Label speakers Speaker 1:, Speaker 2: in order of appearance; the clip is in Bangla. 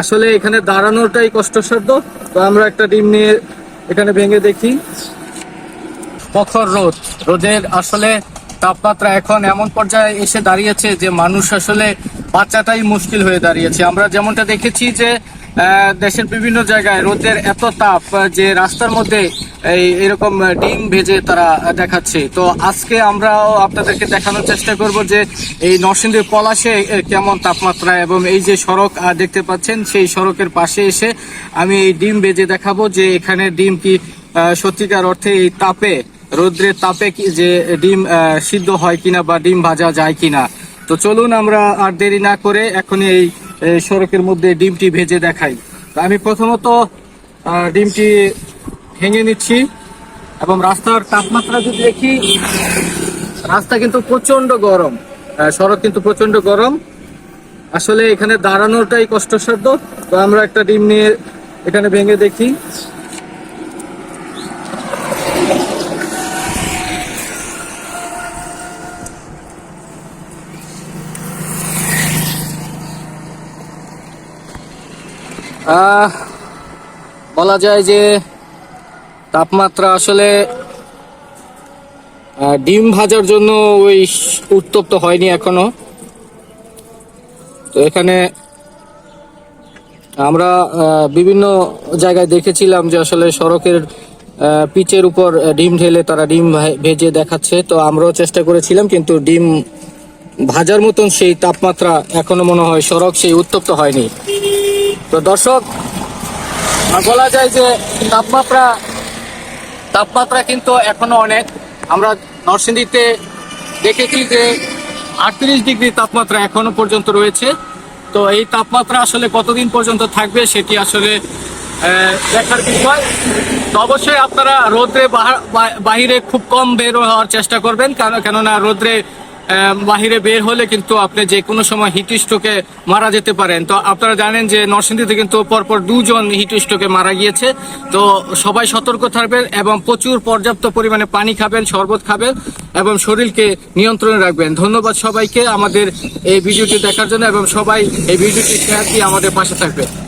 Speaker 1: আসলে এখানে দাঁড়ানোটাই কষ্টসাধ্য। তো আমরা একটা ডিম নিয়ে এখানে ভেঙে দেখি। প্রখর রোদ। রোদের আসলে তাপমাত্রা এখন এমন পর্যায়ে এসে দাঁড়িয়েছে যে মানুষ আসলে বাচ্চাটাই মুশকিল হয়ে দাঁড়িয়েছে। আমরা যেমনটা দেখেছি যে দেশের বিভিন্ন জায়গায় রোদের এত তাপ যে রাস্তার মধ্যে এই এরকম ডিম ভেজে তারা দেখাচ্ছে। তো আজকে আমরাও আপনাদেরকে দেখানোর চেষ্টা করব যে এই নরসিংদীর পলাশে কেমন তাপমাত্রা এবং এই যে সড়ক দেখতে পাচ্ছেন, সেই সড়কের পাশে এসে আমি এই ডিম ভেজে দেখাবো যে এখানে ডিম কি সত্যিকার অর্থে এই তাপে, রৌদ্রের তাপে কি, যে ডিম সিদ্ধ হয় কিনা বা ডিম ভাজা যায় কিনা। তো চলুন আমরা আর দেরি না করে এখনই এই সড়কের মধ্যে ডিমটি ভেজে দেখাই। আমি প্রথমত ডিমটি ভেঙে নিচ্ছি এবং রাস্তার তাপমাত্রা যদি দেখি, রাস্তা কিন্তু প্রচণ্ড গরম সড়ক কিন্তু প্রচণ্ড গরম। আসলে এখানে দাঁড়ানোটাই কষ্টসাধ্য। তো আমরা একটা ডিম নিয়ে এখানে ভেঙে দেখি। বলা যায় যে তাপমাত্রা আসলে ডিম ভাজার জন্য ওই উত্তপ্ত হয়নি এখনও। তো এখানে আমরা বিভিন্ন জায়গায় দেখেছিলাম যে আসলে সড়কের পিচের উপর ডিম ঢেলে তারা ডিম ভেজে দেখাচ্ছে। তো আমরাও চেষ্টা করেছিলাম, কিন্তু ডিম ভাজার মতন সেই তাপমাত্রা এখনও মনে হয় সড়ক সেই উত্তপ্ত হয়নি। তো দর্শক বলা যায় যে তাপমাত্রা তাপমাত্রা কিন্তু এখনও অনেক। আমরা নরসিংদীতে দেখেছি যে আটত্রিশ ডিগ্রি তাপমাত্রা এখনও পর্যন্ত রয়েছে। তো এই তাপমাত্রা আসলে কতদিন পর্যন্ত থাকবে সেটি আসলে দেখার বিষয়। তো অবশ্যই আপনারা রোদ্রে বাহিরে খুব কম বের হওয়ার চেষ্টা করবেন কেননা রোদ্রে বাহিরে বের হলে কিন্তু আপনি যে কোনো সময় হিট স্ট্রোকে মারা যেতে পারেন। তো আপনারা জানেন যে নরসিংদীতে কিন্তু পরপর দুজন হিট স্ট্রোকে মারা গিয়েছে। তো সবাই সতর্ক থাকবেন এবং প্রচুর পর্যাপ্ত পরিমাণে পানি খাবেন, শরবত খাবেন এবং শরীরকে নিয়ন্ত্রণে রাখবেন। ধন্যবাদ সবাইকে আমাদের এই ভিডিওটি দেখার জন্য এবং সবাই এই ভিডিওটি শেয়ার দিয়ে আমাদের পাশে থাকবেন।